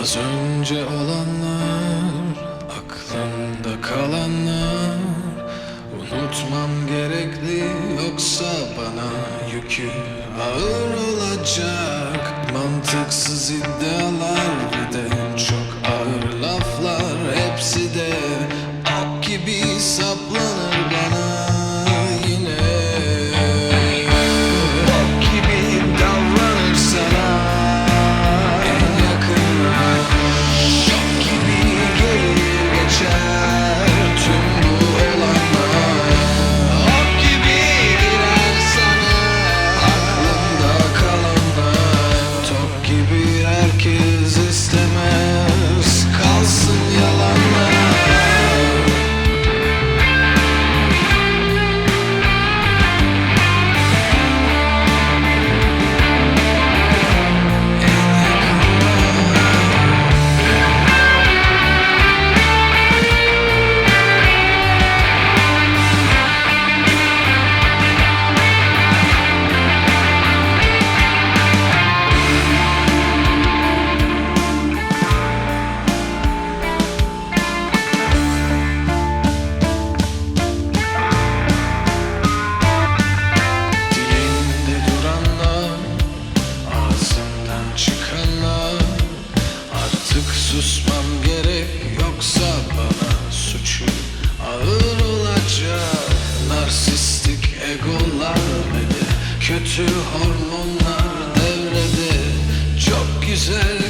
Az önce olanlar Aklımda kalanlar. Unutmam gerekli Yoksa bana yükü ağır olacak. Mantıksız iddialar ve de çok ağır laflar. Hepsi de ok gibi saplanır Şu hormonlar devrede. Çok güzel.